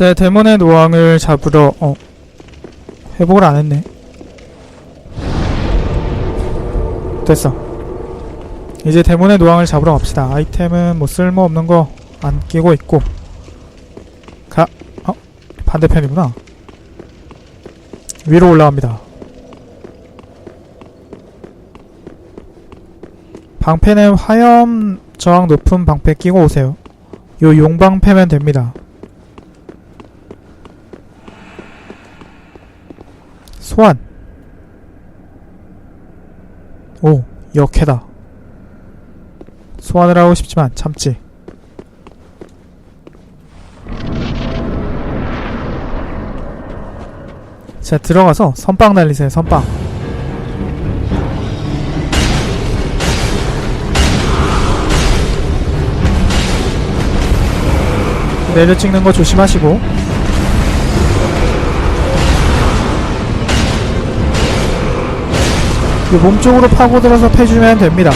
자, 데몬의 노왕을 잡으러, 어, 회복을 안 했네. 됐어. 이제 데몬의 노왕을 잡으러 갑시다. 아이템은 뭐 쓸모없는 거 안 끼고 있고. 가, 어? 반대편이구나. 위로 올라갑니다. 방패는 화염 저항 높은 방패 끼고 오세요. 요 용방 패면 됩니다. 소환. 오, 역해다. 소환을 하고 싶지만 참지. 자, 들어가서 선빵 날리세요, 선빵. 내려 찍는 거 조심하시고. 이 몸쪽으로 파고들어서 패주면 됩니다.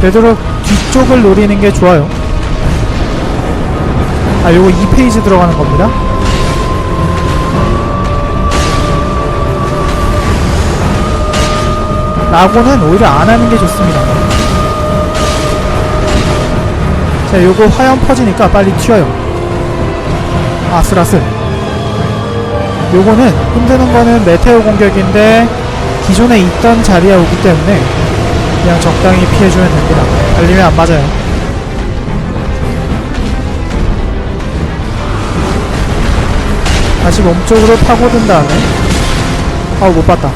되도록 뒤쪽을 노리는 게 좋아요. 아, 요거 2페이지 들어가는 겁니다. 라고는 오히려 안 하는 게 좋습니다. 자, 요거 화염 퍼지니까 빨리 튀어요. 아슬아슬. 요거는 흔드는 거는 메테오 공격인데 기존에 있던 자리에 오기 때문에 그냥 적당히 피해주면 됩니다. 달리면 안 맞아요. 다시 몸쪽으로 파고든 다음에 아우 못 봤다.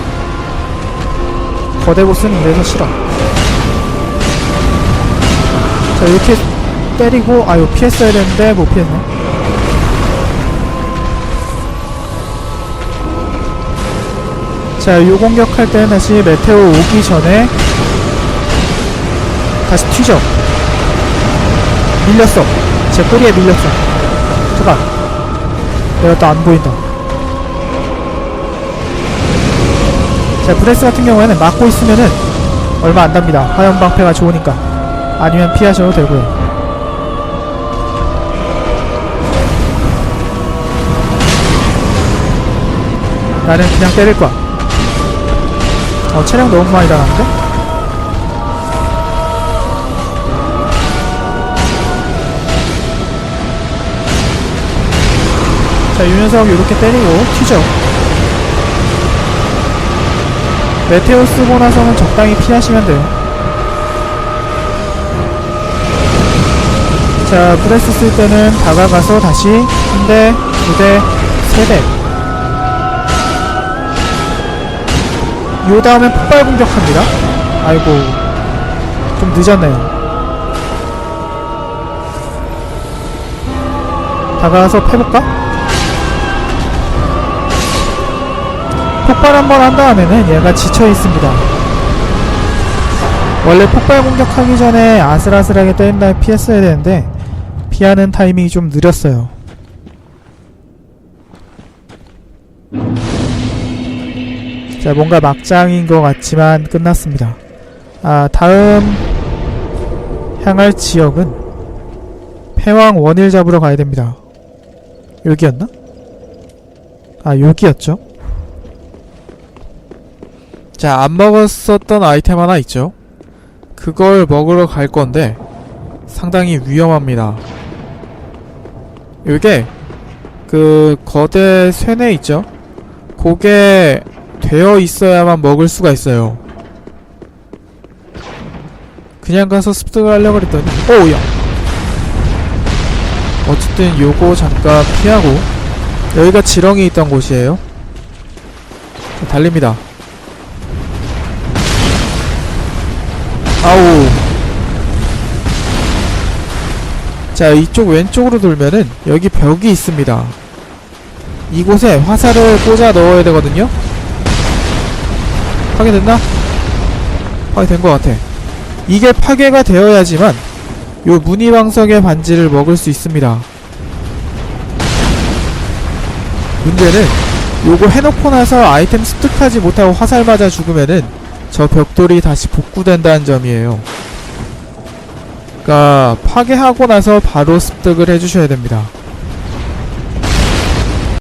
거대 보스는 이래서 싫어. 자 이렇게 때리고 아유 피했어야 되는데 못 피했네. 자, 요 공격할 때는 다시 메테오 오기 전에 다시 튀죠. 밀렸어. 제 꼬리에 밀렸어. 잠깐. 내가 또 안 보인다. 자, 브레스 같은 경우에는 막고 있으면은 얼마 안 답니다. 화염 방패가 좋으니까. 아니면 피하셔도 되고요. 나는 그냥 때릴 거야. 어, 체력 너무 많이 나갔는데? 자, 유 녀석 이렇게 때리고 튀죠. 메테오 쓰고 나서는 적당히 피하시면 돼요. 자, 브레스 쓸 때는 다가가서 다시 한 대, 두 대, 세 대. 요 다음에 폭발 공격합니다. 아이고, 좀 늦었네요. 다가가서 패볼까? 폭발 한 번 한 다음에는 얘가 지쳐 있습니다. 원래 폭발 공격하기 전에 아슬아슬하게 때린 다음에 피했어야 되는데 피하는 타이밍이 좀 느렸어요. 자, 뭔가 막장인 것 같지만 끝났습니다. 아, 다음 향할 지역은 패왕 원일 잡으러 가야 됩니다. 여기였나? 아, 여기였죠? 자, 안 먹었었던 아이템 하나 있죠? 그걸 먹으러 갈 건데 상당히 위험합니다. 요게 그 거대 쇠뇌 있죠? 그게 되어 있어야만 먹을 수가 있어요. 그냥 가서 습득을 하려고 그랬더니 오야 어쨌든 요거 잠깐 피하고 여기가 지렁이 있던 곳이에요. 자, 달립니다. 아우 자 이쪽 왼쪽으로 돌면은 여기 벽이 있습니다 이곳에 화살을 꽂아 넣어야 되거든요 파괴됐나? 파괴된 것 같아 이게 파괴가 되어야지만 요 무늬방석의 반지를 먹을 수 있습니다 문제는 요거 해놓고 나서 아이템 습득하지 못하고 화살 맞아 죽으면은 저 벽돌이 다시 복구된다는 점이에요 그러니까 파괴하고 나서 바로 습득을 해주셔야 됩니다.